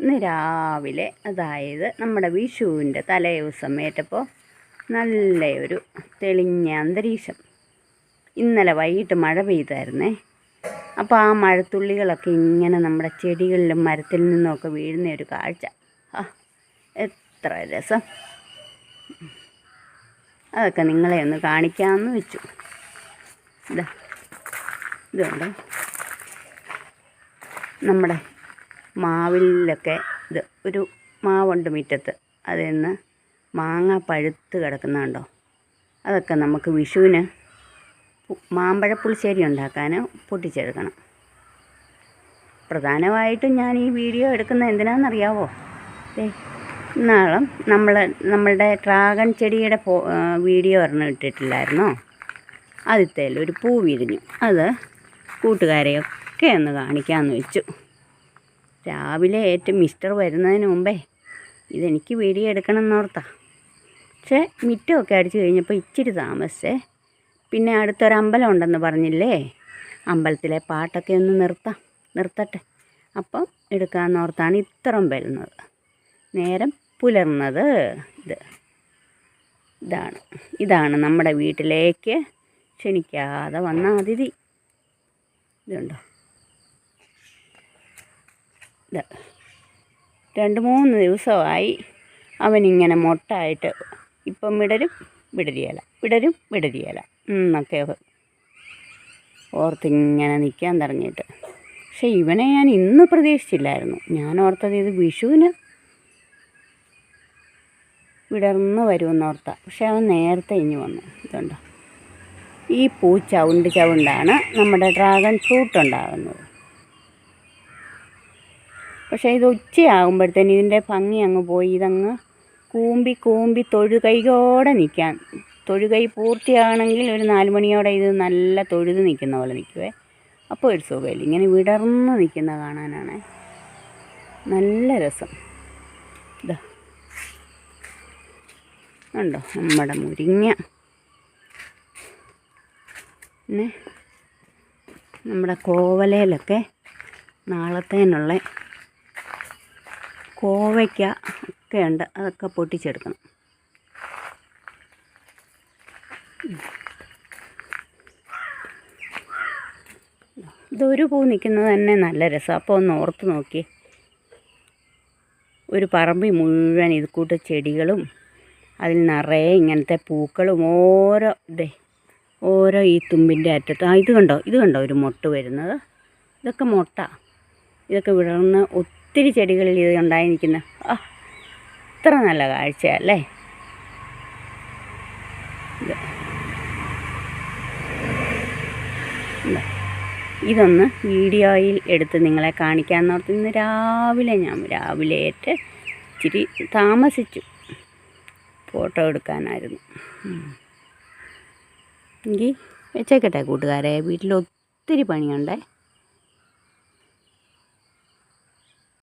ഇന്ന് രാവിലെ അതായത് നമ്മുടെ വിഷുവിന്റെ തലേദിവസം ഏറ്റപ്പോൾ നല്ല ഒരു തെളിഞ്ഞ അന്തരീക്ഷം. ഇന്നലെ വൈകിട്ട് മഴ പെയ്തായിരുന്നേ. അപ്പോൾ ആ മഴത്തുള്ളികളൊക്കെ ഇങ്ങനെ നമ്മുടെ ചെടികളിലും മരത്തിൽ നിന്നുമൊക്കെ വീഴുന്ന ഒരു കാഴ്ച. എത്ര രസം. അതൊക്കെ നിങ്ങളെ ഒന്ന് കാണിക്കാമെന്ന് വെച്ചു. ഇതാ ഇതുണ്ട്. നമ്മുടെ മാവിലൊക്കെ ഇത് ഒരു മാവുണ്ട് മുറ്റത്ത്. അതിൽ നിന്ന് മാങ്ങ പഴുത്ത് കിടക്കുന്നുണ്ടോ? അതൊക്കെ നമുക്ക് വിഷുവിന് മാമ്പഴ പുളിശ്ശേരി ഉണ്ടാക്കാൻ പൊട്ടിച്ചെടുക്കണം. പ്രധാനമായിട്ടും ഞാൻ ഈ വീഡിയോ എടുക്കുന്നത് എന്തിനാണെന്നറിയാവോ? ദേ ഇന്നാളും നമ്മൾ നമ്മളുടെ ഡ്രാഗൺ ചെടിയുടെ വീഡിയോ ഒരെണ്ണം ഇട്ടിട്ടില്ലായിരുന്നോ? ആദ്യത്തേലൊരു പൂ വിരിഞ്ഞു. അത് കൂട്ടുകാരെയൊക്കെ ഒന്ന് കാണിക്കാമെന്ന് വെച്ചു. രാവിലെ ഏറ്റവും മിസ്റ്റർ വരുന്നതിന് മുമ്പേ ഇതെനിക്ക് വീഡിയോ എടുക്കണം എന്നോർത്താ പക്ഷേ മിറ്റമൊക്കെ അടിച്ചു കഴിഞ്ഞപ്പോൾ ഇച്ചിരി താമസിച്ചേ. പിന്നെ അടുത്തൊരമ്പലം ഉണ്ടെന്ന് പറഞ്ഞില്ലേ? അമ്പലത്തിലെ പാട്ടൊക്കെ ഒന്ന് നിർത്താം നിർത്തട്ടെ. അപ്പം എടുക്കാമെന്നോർത്താണ് ഇത്രയും വരുന്നത്. നേരം പുലർന്നത് ഇത്. ഇതാണ് ഇതാണ് നമ്മുടെ വീട്ടിലേക്ക് ക്ഷണിക്കാതെ വന്ന അതിഥി. ഇതുണ്ടോ? ഇത് രണ്ട് മൂന്ന് ദിവസമായി അവനിങ്ങനെ മൊട്ടായിട്ട് ഇപ്പം വിടരും വിടരിയല വിടരും വിടരിയല എന്നൊക്കെ ഓർത്തിങ്ങനെ നിൽക്കാൻ തുടങ്ങിയിട്ട്. പക്ഷെ ഇവനെ ഞാൻ ഇന്ന് പ്രതീക്ഷിച്ചില്ലായിരുന്നു. ഞാൻ ഓർത്തത് ഇത് വിഷുവിന് വിടർന്ന് വരുമെന്നോർത്ത പക്ഷെ അവൻ നേരത്തെ ഇഞ്ഞു വന്നു. ഇതുണ്ടോ? ഈ പൂ ചവുണ്ട് ചവുണ്ടാണ് നമ്മുടെ ഡ്രാഗൺ ഫ്രൂട്ട് ഉണ്ടാകുന്നത്. പക്ഷേ ഇത് ഉച്ചയാകുമ്പോഴത്തേന് ഇതിന്റെ ഭംഗി അങ്ങ് പോയി. ഇതങ്ങ് കൂമ്പി കൂമ്പി തൊഴുകൈകോടെ നിൽക്കാൻ. തൊഴുകൈ പൂർത്തിയാണെങ്കിൽ ഒരു നാല് മണിയോടെ ഇത് നല്ല തൊഴുത് നിൽക്കുന്ന പോലെ നിൽക്കുവേ. അപ്പോൾ ഒരു സുഖമില്ല. ഇങ്ങനെ വിടർന്ന് നിൽക്കുന്ന കാണാനാണ്. നല്ല രസം. ഇതാ ഉണ്ടോ നമ്മുടെ മുരിങ്ങ. നമ്മുടെ കോവലയിലൊക്കെ നാളത്തേനുള്ള കോവയ്ക്ക ഒക്കെ ഉണ്ട് അതൊക്കെ പൊട്ടിച്ചെടുക്കണം. ഇതൊരു പൂ നിൽക്കുന്നത് തന്നെ നല്ല രസം. അപ്പോൾ ഒന്ന് ഓർത്ത് നോക്കി. ഒരു പറമ്പിൽ മുഴുവൻ ഇത് കൂട്ട് ചെടികളും അതിൽ നിറയെ ഇങ്ങനത്തെ പൂക്കളും ഓരോ ഇതേ ഓരോ ഈ തുമ്പിന്റെ അറ്റത്ത്. ആ ഇത് കണ്ടോ? ഇത് കണ്ടോ? ഒരു മുട്ട വരുന്നത്. ഇതൊക്കെ മുട്ട. ഇതൊക്കെ വിടർന്ന് ഒത്തിരി ചെടികളിൽ ഇത് ഉണ്ടായിരിക്കുന്ന. ആ ഇത്ര നല്ല കാഴ്ചയല്ലേ ഇത്. ഇതാ. ഇതൊന്ന് വീഡിയോയിൽ എടുത്ത് നിങ്ങളെ കാണിക്കാമെന്നോർത്ത് ഇന്ന് രാവിലെ ഞാൻ രാവിലെ ഏറ്റ് ഇച്ചിരി താമസിച്ചു. ഫോട്ടോ എടുക്കാനായിരുന്നു. എങ്കിൽ വെച്ചേക്കട്ടെ കൂട്ടുകാരെ വീട്ടിൽ ഒത്തിരി പണിയുണ്ടേ?